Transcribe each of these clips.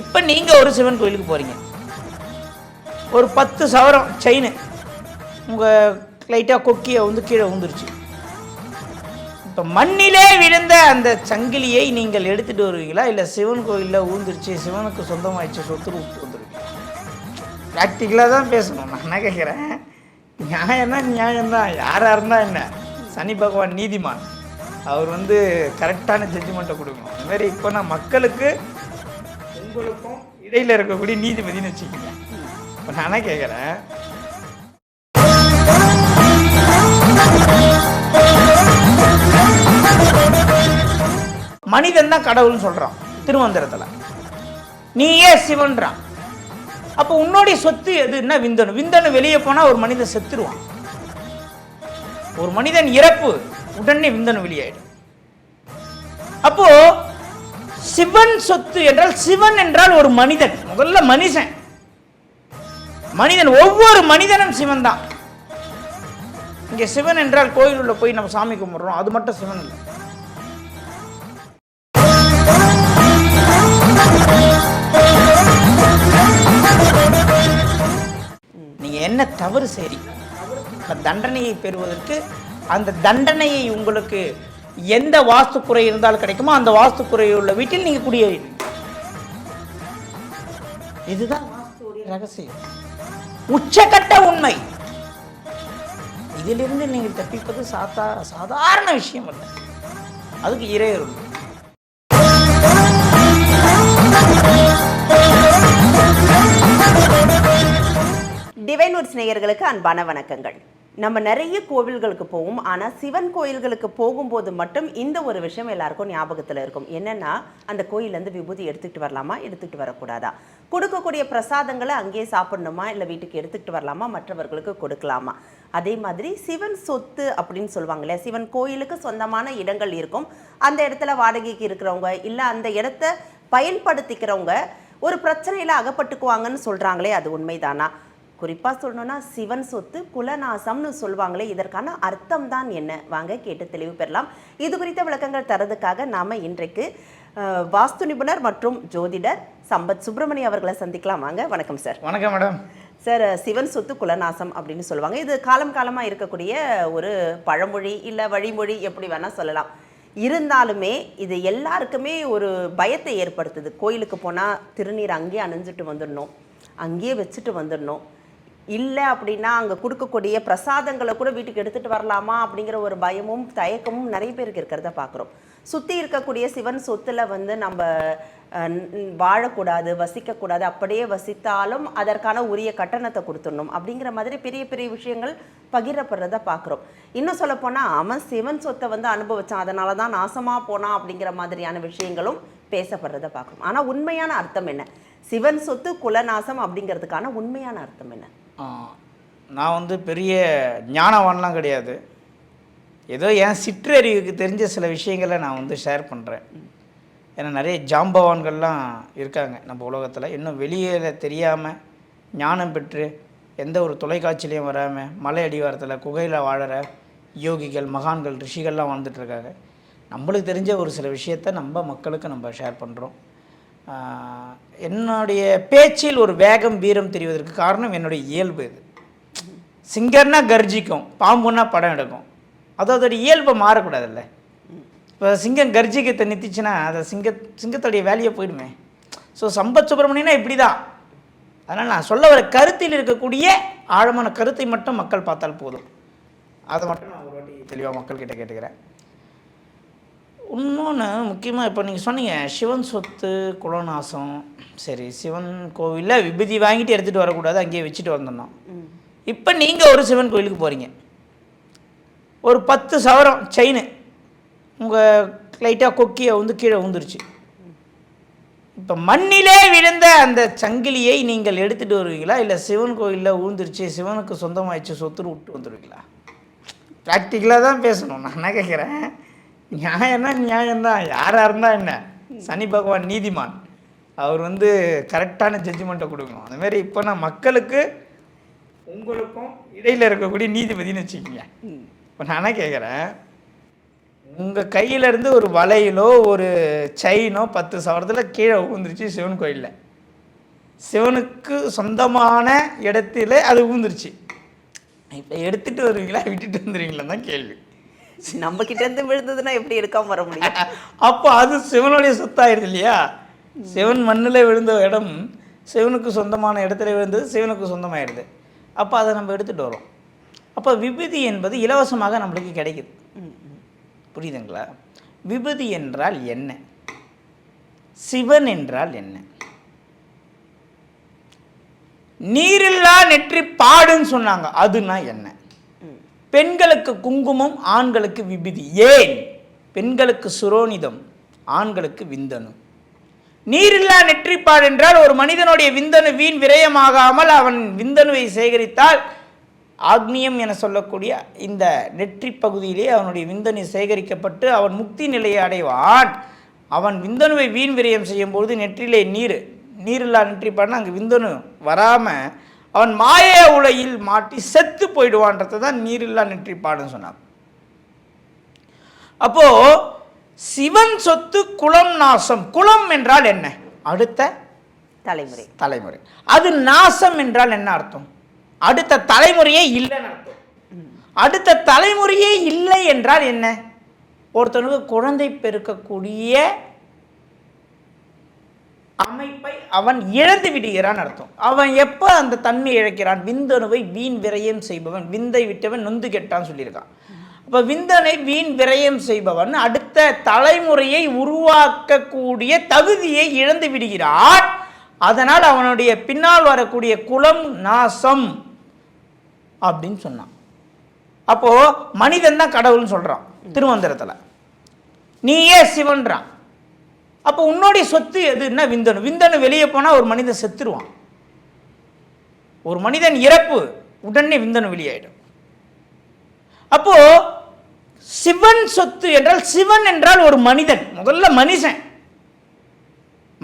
இப்போ நீங்கள் ஒரு சிவன் கோயிலுக்கு போகிறீங்க ஒரு பத்து சவரம் செயின் உங்கள் லைட்டாக கொக்கியை வந்து கீழே விழுந்துருச்சு. இப்போ மண்ணிலே விழுந்த அந்த சங்கிலியை நீங்கள் எடுத்துகிட்டு வருவீங்களா? இல்லை சிவன் கோயிலில் ஊந்துருச்சு சிவனுக்கு சொந்தமாகிடுச்சு சொத்து விட்டு வந்துருவீங்களா? ப்ராக்டிக்கலாக தான் பேசணும். நான் என்ன கேட்குறேன் நியாயம்னா நியாயம்தான் யாராக இருந்தால் என்ன? சனி பகவான் நீதிமான். அவர் வந்து கரெக்டான ஜட்ஜ்மெண்ட்டை கொடுக்கணும். அந்த மாதிரி இப்போ நான் மக்களுக்கு உங்களுக்கும் இடையில் இருக்கக்கூடிய நீதிபதினு வச்சுக்கோங்க. இப்போ நான் என்ன கேட்குறேன் மனிதன் தான் கடவுள்னு சொல்கிறான் திருவந்திரத்துல நீயே சிவன்றான். அப்போ உன்னுடைய சொத்து எதுன்னா விந்தணு? விந்தணு வெளியே போனால் ஒரு மனிதன் செத்துருவான். ஒரு மனிதன் இறப்பு உடனே விந்தணு வெளியாயிடும். அப்போ சிவன் சொத்து என்றால் சிவன் என்றால் ஒரு மனிதன். முதல்ல மனுஷன் மனிதன் ஒவ்வொரு மனிதனும் சிவன் தான் இங்க சிவன் என்றால் கோயில் உள்ள போய் நம்ம சாமி கும்பிடுறோம். அது மட்டும் சிவன் இல்லை. நீங்க என்ன தவறு சரி தண்டனையை பெறுவதற்கு அந்த தண்டனையை உங்களுக்கு எந்த வாஸ்து குறை இருந்தால் கிடைக்குமோ அந்த வாஸ்து குறை உள்ள வீட்டில் நீங்க குடியேறி இதுதான் வாஸ்துடைய ரகசியம். உச்சக்கட்ட உண்மை. இதிலிருந்து நீங்கள் தப்பிப்பது சாதா சாதாரண விஷயம் அல்ல. அதுக்கு இறையரும் டிவைனூர் நேயர்களுக்கு அன்பான வணக்கங்கள். நம்ம நிறைய கோவில்களுக்கு போவோம். ஆனால் சிவன் கோயில்களுக்கு போகும்போது மட்டும் இந்த ஒரு விஷயம் எல்லாருக்கும் ஞாபகத்தில் இருக்கும். என்னென்னா அந்த கோயிலேருந்து விபூதி எடுத்துக்கிட்டு வரலாமா எடுத்துக்கிட்டு வரக்கூடாதா? கொடுக்கக்கூடிய பிரசாதங்களை அங்கேயே சாப்பிடணுமா இல்லை வீட்டுக்கு எடுத்துக்கிட்டு வரலாமா மற்றவர்களுக்கு கொடுக்கலாமா? அதே மாதிரி சிவன் சொத்து அப்படின்னு சொல்லுவாங்க இல்லையா? சிவன் கோயிலுக்கு சொந்தமான இடங்கள் இருக்கும். அந்த இடத்துல வாடகைக்கு இருக்கிறவங்க இல்லை அந்த இடத்த பயன்படுத்திக்கிறவங்க ஒரு பிரச்சனையில் அகப்பட்டுக்குவாங்கன்னு சொல்கிறாங்களே அது உண்மைதானா? குறிப்பாக சொல்லணும்னா சிவன் சொத்து குலநாசம்னு சொல்லுவாங்களே இதற்கான அர்த்தம் தான் என்ன? வாங்க கேட்டு தெளிவு பெறலாம். இது குறித்த விளக்கங்கள் தரதுக்காக நாம இன்றைக்கு வாஸ்து நிபுணர் மற்றும் ஜோதிடர் சம்பத் சுப்பிரமணியம் அவர்களை சந்திக்கலாம். வாங்க வணக்கம் சார். வணக்கம் மேடம். சார் சிவன் சொத்து குலநாசம் அப்படின்னு சொல்லுவாங்க. இது காலம் காலமாக இருக்கக்கூடிய ஒரு பழமொழி இல்லை வழிமொழி எப்படி வேணால் சொல்லலாம். இருந்தாலுமே இது எல்லாருக்குமே ஒரு பயத்தை ஏற்படுத்துது. கோயிலுக்கு போனால் திருநீர் அங்கேயே அணிஞ்சிட்டு வந்துடணும். அங்கேயே வச்சுட்டு வந்துடணும். இல்லை அப்படின்னா அங்கே கொடுக்கக்கூடிய பிரசாதங்களை கூட வீட்டுக்கு எடுத்துகிட்டு வரலாமா அப்படிங்கிற ஒரு பயமும் தயக்கமும் நிறைய பேருக்கு இருக்கிறத பார்க்குறோம் சுற்றி இருக்கக்கூடிய சிவன் சொத்துல வந்து நம்ம வாழக்கூடாது வசிக்கக்கூடாது அப்படியே வசித்தாலும் அதற்கான உரிய கட்டணத்தை கொடுத்துடணும் அப்படிங்கிற மாதிரி பெரிய பெரிய விஷயங்கள் பகிரப்படுறத பார்க்குறோம் இன்னும் சொல்லப்போனால் அவன் சிவன் சொத்தை வந்து அனுபவித்தான் அதனால தான் நாசமாக போனான் அப்படிங்கிற மாதிரியான விஷயங்களும் பேசப்படுறத பார்க்குறோம் ஆனால் உண்மையான அர்த்தம் என்ன? சிவன் சொத்து குலநாசம் அப்படிங்கிறதுக்கான உண்மையான அர்த்தம் என்ன? நான் வந்து பெரிய ஞானவான்லாம் கிடையாது. ஏதோ என் சிற்றறிவுக்கு தெரிஞ்ச சில விஷயங்களை நான் வந்து ஷேர் பண்ணுறேன் ஏன்னா நிறைய ஜாம்பவான்கள்லாம் இருக்காங்க நம்ம உலகத்தில். இன்னும் வெளியில் தெரியாமல் ஞானம் பெற்று எந்த ஒரு தொலைக்காட்சியிலையும் வராமல் மலை அடிவாரத்தில் குகையில் வாழற யோகிகள் மகான்கள் ரிஷிகள்லாம் வாழ்ந்துட்டுருக்காங்க நம்மளுக்கு தெரிஞ்ச ஒரு சில விஷயத்த நம்ம மக்களுக்கு நம்ம ஷேர் பண்ணுறோம் என்னுடைய பேச்சில் ஒரு வேகம் வீரம் தெரிவதற்கு காரணம் என்னுடைய இயல்பு இது. சிங்கர்னா கர்ஜிக்கும் பாம்புன்னா படம் எடுக்கும். அது அதோடைய இயல்பை மாறக்கூடாதுல்ல. இப்போ சிங்கம் கர்ஜிக்க நிறுத்திச்சுன்னா அதை சிங்க சிங்கத்துடைய வேலையை போயிடுமே. ஸோ சம்பத் சுப்பிரமணியனா இப்படி தான் அதனால் நான் சொல்ல வர கருத்தில் இருக்கக்கூடிய ஆழமான கருத்தை மட்டும் மக்கள் பார்த்தால் போதும். அதை மட்டும் நான் ஒரு வாட்டி தெளிவாக மக்கள்கிட்ட கேட்டுக்கிறேன். இன்னொன்று முக்கியமாக இப்போ நீங்கள் சொன்னீங்க சிவன் சொத்து குலநாசம். சரி சிவன் கோவிலில் விபூதி வாங்கிட்டு எடுத்துகிட்டு வரக்கூடாது அங்கேயே வச்சுட்டு வந்துடணும். இப்போ நீங்கள் ஒரு சிவன் கோயிலுக்கு போகிறீங்க ஒரு பத்து சவரம் செயின் உங்கள் லைட்டாக கொக்கியை வந்து கீழே விழுந்துருச்சு. இப்போ மண்ணிலே விழுந்த அந்த சங்கிலியை நீங்கள் எடுத்துகிட்டு வருவீங்களா? இல்லை சிவன் கோயிலில் விழுந்துருச்சு சிவனுக்கு சொந்தமாயிடுச்சு சொத்துன்னு விட்டு வந்துடுவீங்களா ப்ராக்டிக்கலாக தான் பேசணும். நான் என்ன கேட்குறேன் நியாயம்னா நியாயம்தான் யாராக இருந்தால் என்ன? சனி பகவான் நீதிமான். அவர் வந்து கரெக்டான ஜட்ஜ்மெண்ட்டை கொடுக்கணும். அந்த மாதிரி இப்போ நான் மக்களுக்கு உங்களுக்கும் இடையில் இருக்கக்கூடிய நீதிபதினு வச்சுக்கோங்க. இப்போ நான் கேட்குறேன் உங்கள் கையிலேருந்து ஒரு வளையலோ ஒரு செயினோ பத்து சவரத்தில் கீழே ஊந்துருச்சு சிவன் கோயிலில். சிவனுக்கு சொந்தமான இடத்துல அது ஊந்துருச்சு இப்போ எடுத்துகிட்டு வருவீங்களா? விட்டுட்டு வந்துடுவீங்களா தான் கேள்வி. நம்ம கிட்ட இருந்து விழுந்ததுன்னா எப்படி எடுக்காம வர முடியும்? அப்போ அது சிவனுடைய சொத்தாயிருது இல்லையா? சிவன் மண்ணில் விழுந்த இடம் சிவனுக்கு சொந்தமான இடத்துல விழுந்தது சிவனுக்கு சொந்தமாயிடுது. அப்போ அதை நம்ம எடுத்துகிட்டு வரோம். அப்போ விபூதி என்பது இலவசமாக நம்மளுக்கு கிடைக்குது. புரியுதுங்களா? விபூதி என்றால் என்ன? சிவன் என்றால் என்ன? நீரில்லா நெற்றி பாடுன்னு சொன்னாங்க. அதுனா என்ன? பெண்களுக்கு குங்குமம் ஆண்களுக்கு விபிதி. ஏன்? பெண்களுக்கு சுரோனிதம் ஆண்களுக்கு விந்தணு. நீரில்லா நெற்றிப்பாடு என்றால் ஒரு மனிதனுடைய விந்தணு வீண் விரயமாகாமல் அவன் விந்தணுவை சேகரித்தால் ஆக்னியம் என சொல்லக்கூடிய இந்த நெற்றி பகுதியிலே அவனுடைய விந்தணு சேகரிக்கப்பட்டு அவன் முக்தி நிலையை அடைவான். அவன் விந்தணுவை வீண் விரயம் செய்யும்போது நெற்றிலே நீர் நீரில்லா நெற்றிப்பாடுனா அங்கே விந்தணு வராமல் அவன் மாய உலையில் மாட்டி செத்து போயிடுவான்றதை தான் நீரில்லா நெற்றிப்பாடுன்னு சொன்னான் அப்போ சிவன் சொத்து குலம் நாசம். குலம் என்றால் என்ன? அடுத்த தலைமுறை. தலைமுறை. அது நாசம் என்றால் என்ன அர்த்தம்? அடுத்த தலைமுறையே இல்லைன்னு அர்த்தம். அடுத்த தலைமுறையே இல்லை என்றால் என்ன? ஒருத்தனுக்கு குழந்தை பெருக்கக்கூடிய அமைப்பை அவன் இழந்து விடுகிறான் அர்த்தம். அவன் எப்போ அந்த தன்மை இழக்கிறான்? விந்தணுவை வீண் விரயம் செய்பவன் விந்தை விட்டவன் நொந்து கெட்டான்னு சொல்லியிருக்கான். அப்போ விந்தனை வீண் விரயம் செய்பவன் அடுத்த தலைமுறையை உருவாக்கக்கூடிய தகுதியை இழந்து விடுகிறான். அதனால் அவனுடைய பின்னால் வரக்கூடிய குலம் நாசம் அப்படின்னு சொன்னான். அப்போ மனிதன் தான் கடவுள்னு சொல்கிறான் திருமந்திரத்தில். நீயே சிவன்றான். அப்போ உன்னுடைய சொத்து எதுன்னா விந்தணு. விந்தணு வெளியே போனால் ஒரு மனிதன் செத்துருவான். ஒரு மனிதன் இறப்பு உடனே விந்தணு வெளியாயிடும். அப்போ சிவன் சொத்து என்றால் சிவன் என்றால் ஒரு மனிதன். முதல்ல மனுஷன்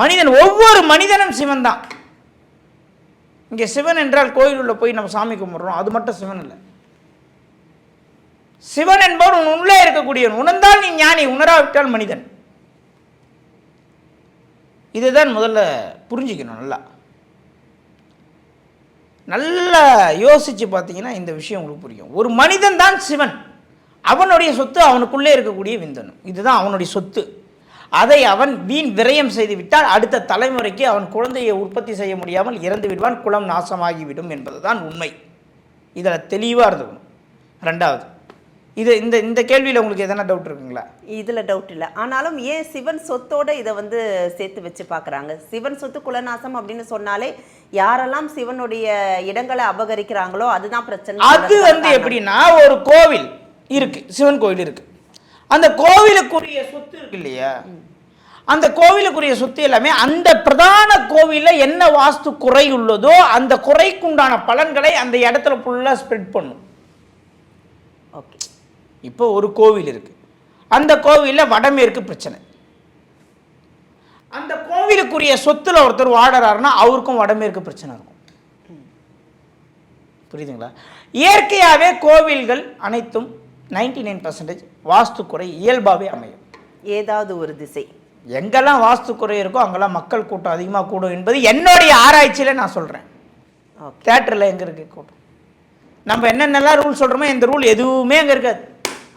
மனிதன் ஒவ்வொரு மனிதனும் சிவன் தான் இங்கே சிவன் என்றால் கோயில் உள்ள போய் நம்ம சாமி கும்பிட்றோம். அது மட்டும் சிவன் இல்லை. சிவன் என்பவன் உன் உள்ளே இருக்கக்கூடியவன். உணர்ந்தால் நீ ஞானி உணராவிட்டால் மனிதன். இதுதான் முதல்ல புரிஞ்சுக்கணும் நல்லா. நல்லா யோசித்து பார்த்தீங்கன்னா இந்த விஷயம் உங்களுக்கு புரியும். ஒரு மனிதன் தான் சிவன். அவனுடைய சொத்து அவனுக்குள்ளே இருக்கக்கூடிய விந்தனும் இதுதான் அவனுடைய சொத்து. அதை அவன் வீண் விரயம் செய்து விட்டால் அடுத்த தலைமுறைக்கு அவன் குழந்தையை உற்பத்தி செய்ய முடியாமல் இறந்து விடுவான் குலம் நாசமாகிவிடும் என்பதுதான் உண்மை. இதில் தெளிவாக இருந்துக்கணும். ரெண்டாவது இது இந்த இந்த கேள்வியில் உங்களுக்கு எதனா டவுட் இருக்குங்களா? இதுல டவுட் இல்லை. ஆனாலும் ஏன் சிவன் சொத்தோட இதை வந்து சேர்த்து வச்சு பார்க்கறாங்க? சிவன் சொத்து குலநாசம் அப்படின்னு சொன்னாலே யாரெல்லாம் சிவனுடைய இடங்களை அபகரிக்கிறாங்களோ அதுதான் பிரச்சனை. அது வந்து எப்படின்னா ஒரு கோவில் இருக்கு. சிவன் கோவில் இருக்கு. அந்த கோவிலுக்குரிய சொத்து இருக்கு இல்லையா? அந்த கோவிலுக்குரிய சொத்து எல்லாமே அந்த பிரதான கோவிலில் என்ன வாஸ்து குறை உள்ளதோ அந்த குறைக்குண்டான பலன்களை அந்த இடத்துல ஃபுல்லாக ஸ்ப்ரெட் பண்ணும். ஓகே இப்போ ஒரு கோவில் இருக்கு. அந்த கோவிலில் வடமேற்கு பிரச்சனை. அந்த கோவிலுக்குரிய சொத்துல ஒருத்தர் வாடுறாருன்னா அவருக்கும் வடமேற்கு பிரச்சனை இருக்கும். புரியுதுங்களா? இயற்கையாகவே கோவில்கள் அனைத்தும் 99% நைன் பர்சன்டேஜ் வாஸ்துக்குறை இயல்பாகவே அமையும். ஏதாவது ஒரு திசை. எங்கெல்லாம் வாஸ்துக்குறை இருக்கோ அங்கெல்லாம் மக்கள் கூட்டம் அதிகமாக கூடும் என்பது என்னுடைய ஆராய்ச்சியில் நான் சொல்கிறேன் தேட்டரில் எங்கே இருக்கு கூட்டம்? நம்ம என்னென்னலாம் ரூல் சொல்கிறோமோ இந்த ரூல் எதுவுமே அங்கே இருக்காது.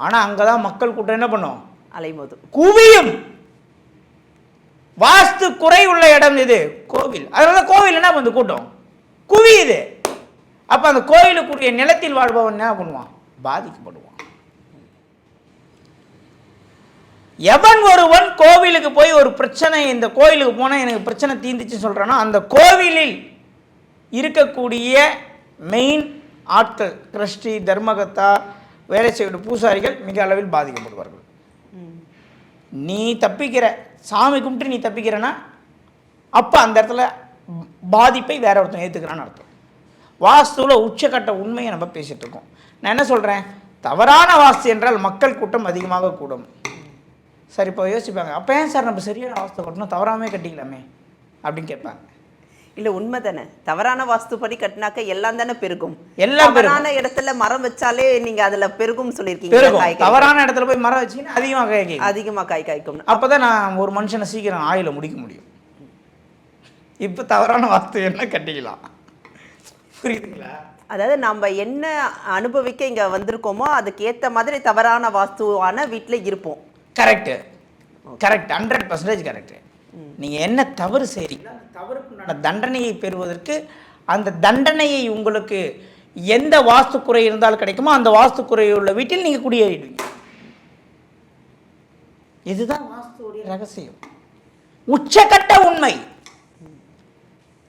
ஆனால் அங்கே தான் மக்கள் கூட்டம் என்ன பண்ணும்? அலைமோதும் குவியும். வாஸ்து குறை உள்ள இடம் இது கோவில். அதனால கோவில் என்ன வந்து கூட்டம். குவியுது. அப்ப அந்த கோயிலுக்குரிய நிலத்தில் வாழ்பவன் என்ன பண்ணுவான்? பாதிக்கப்படுவான். எவன் ஒருவன் கோவிலுக்கு போய் ஒரு பிரச்சனை இந்த கோயிலுக்கு போனால் எனக்கு பிரச்சனை தீந்துச்சு சொல்கிறானோ அந்த கோவிலில் இருக்கக்கூடிய மெயின் ஆட்கள் கிருஷ்டி தர்மகத்தா வேலை செய்யக்கூடிய பூசாரிகள் மிக அளவில் பாதிக்கப்படுவார்கள். நீ தப்பிக்கிற சாமி கும்பிட்டு நீ தப்பிக்கிறனா அப்போ அந்த இடத்துல பாதிப்பை வேற ஒருத்தன் ஏற்றுக்கிறான்னு அர்த்தம். வாஸ்துவில் உச்சக்கட்ட உண்மையை நம்ம பேசிகிட்டு இருக்கோம். நான் என்ன சொல்கிறேன் தவறான வாஸ்து என்றால் மக்கள் கூட்டம் அதிகமாக கூடும். சரி இப்போ யோசிப்பாங்க அப்போ ஏன் சார் நம்ம சரியான வாஸ்து கட்டணும்? தவறாமே கட்டிக்கலாமே அப்படின்னு கேட்பாங்க. இல்ல உண்மை தானே. தவறான வாஸ்துப்படி கட்டினாக்க எல்லாம் தானே பெருகும். எல்லாம். தவறான இடத்துல மரம் வச்சாலே நீங்க அதுல பெருகும் சொல்லியிருக்கீங்க. தவறான இடத்துல போய் மரம் வச்சீங்கன்னா அதிகமாக காய் காய்க்கும். அதிகமா காய் காய்க்கும். அப்பதான் நான் ஒரு மனுஷனை சீக்கிரம் ஆயில முடிக்க முடியும். இப்போ தவறான வாஸ்து என்ன கட்டிக்கலாம்? புரியுதுங்களா? அதாவது நம்ம என்ன அனுபவிக்க இங்க வந்திருக்கோமோ அதுக்கு ஏத்த மாதிரி தவறான வாஸ்துவான வீட்ல இருப்போம். Correct correct hundred percentage correct நீங்கள் என்ன தவறு செய்கிறீங்களோ அந்த தவறுக்குண்டான தண்டனையை பெறுவதற்கு அந்த தண்டனையை உங்களுக்கு எந்த வாஸ்து குறை இருந்தாலும் கிடைக்குமோ அந்த வாஸ்து குறை உள்ள வீட்டில் நீங்கள் குடியேறிடுவீங்க. இதுதான் வாஸ்துடைய ரகசியம். உச்சக்கட்ட உண்மை.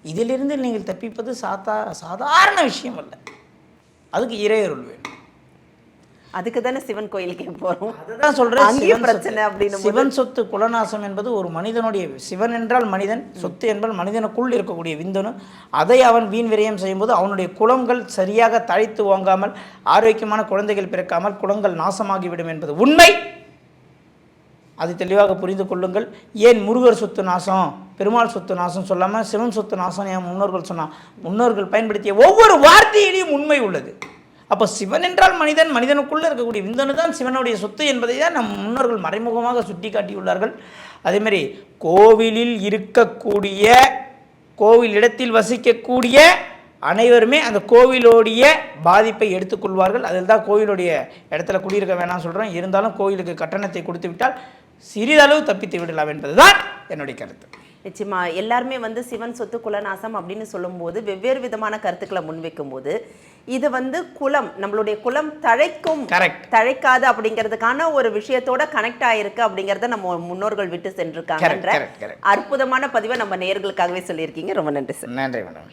இதிலிருந்து நீங்கள் தப்பிப்பது சாதா சாதாரண விஷயம் அல்ல. அதுக்கு இறையருள் வேணும் அதுக்கு தானே சிவன் கோயிலுக்கு போறோம். அதுதான் சொல்றேன் அங்கேயும் பிரச்சனை சொத்து. அப்படின்னும் சிவன் சொத்து குலநாசம் என்பது ஒரு மனிதனுடைய சிவன் என்றால் மனிதன் சொத்து என்பது மனிதனுக்குள் இருக்கக்கூடிய விந்தணு. அதை அவன் வீண் விரயம் செய்யும்போது அவனுடைய குளங்கள் சரியாக தழைத்து ஓங்காமல் ஆரோக்கியமான குழந்தைகள் பிறக்காமல் குளங்கள் நாசமாகிவிடும் என்பது உண்மை. அது தெளிவாக புரிந்து கொள்ளுங்கள். ஏன் முருகர் சொத்து நாசம் பெருமாள் சொத்து நாசம் சொல்லாமல் சிவன் சொத்து நாசம் என் முன்னோர்கள் சொன்னா முன்னோர்கள் பயன்படுத்திய ஒவ்வொரு வார்த்தையிலையும் உண்மை உள்ளது. அப்போ சிவன் என்றால் மனிதன் மனிதனுக்குள்ளே இருக்கக்கூடிய விந்தனு தான் சிவனுடைய சொத்து என்பதை தான் நம் முன்னோர்கள் மறைமுகமாக சுட்டி காட்டியுள்ளார்கள் அதேமாதிரி கோவிலில் இருக்கக்கூடிய கோவில் இடத்தில் வசிக்கக்கூடிய அனைவருமே அந்த கோவிலோடைய பாதிப்பை எடுத்துக்கொள்வார்கள். அதில் தான் கோவிலுடைய இடத்துல குடியிருக்க வேணாம் சொல்கிறேன் இருந்தாலும் கோவிலுக்கு கட்டணத்தை கொடுத்து விட்டால் சிறிதளவு தப்பித்து விடலாம் என்பதுதான் என்னுடைய கருத்து. நிச்சயமா எல்லாருமே வந்து சிவன் சொத்து குலநாசம் அப்படின்னு சொல்லும்போது வெவ்வேறு விதமான கருத்துக்களை முன்வைக்கும் போது இது வந்து குலம் நம்மளுடைய குலம் தழைக்கும். தழைக்காது அப்படிங்கிறதுக்கான ஒரு விஷயத்தோட கனெக்ட் ஆயிருக்கு அப்படிங்கறத நம்ம முன்னோர்கள் விட்டு சென்றிருக்காங்கன்ற. அற்புதமான பதிவை நம்ம நேயர்களுக்காகவே சொல்லியிருக்கீங்க ரொம்ப நன்றி சார் நன்றி மேடம்